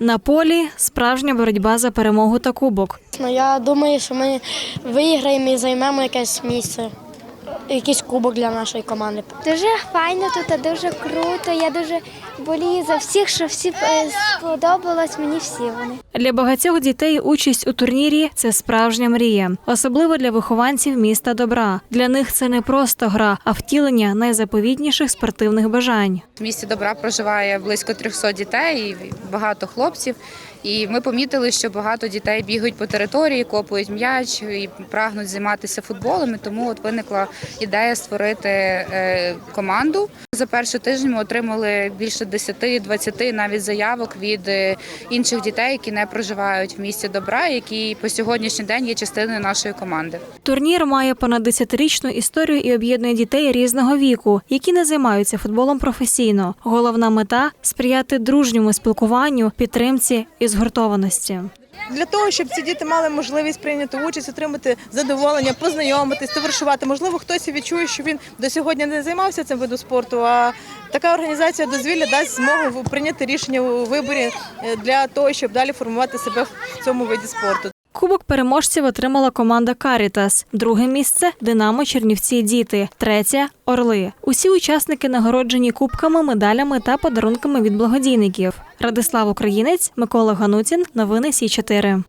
На полі справжня боротьба за перемогу та кубок. Ну, я думаю, що ми виграємо і займемо якесь місце, якийсь кубок для нашої команди. Дуже файно тут, дуже круто. Я дуже болію за всіх, що всі е, сподобалось мені всі вони. Для багатьох дітей участь у турнірі це справжня мрія, особливо для вихованців міста добра. Для них це не просто гра, а втілення найзаповітніших спортивних бажань. В місті добра проживає близько 300 дітей, багато хлопців. І ми помітили, що багато дітей бігають по території, копують м'яч і прагнуть займатися футболом. І тому от виникла ідея створити е, команду. За перший тиждень ми отримали більше 10-20 навіть заявок від е, інших дітей, які не проживають в місті добра, які по сьогоднішній день є частиною нашої команди. Турнір має понад десятирічну історію і об'єднує дітей різного віку, які не займаються футболом професійно. Головна мета сприяти дружньому спілкуванню, підтримці і згуртованості. Для того, щоб ці діти мали можливість прийняти участь, отримати задоволення, познайомитись, товаришувати. Можливо, хтось відчує, що він до сьогодні не займався цим видом спорту. А така організація дозвілля дасть змогу прийняти рішення у виборі е, для того, щоб далі формувати себе в цьому виді спорту. Кубок переможців отримала команда Карітас. Друге місце Динамо Чернівці Діти. Третє Орли. Усі учасники нагороджені кубками, медалями та подарунками від благодійників. Радислав Українець, Микола Ганутін. Новини Сі 4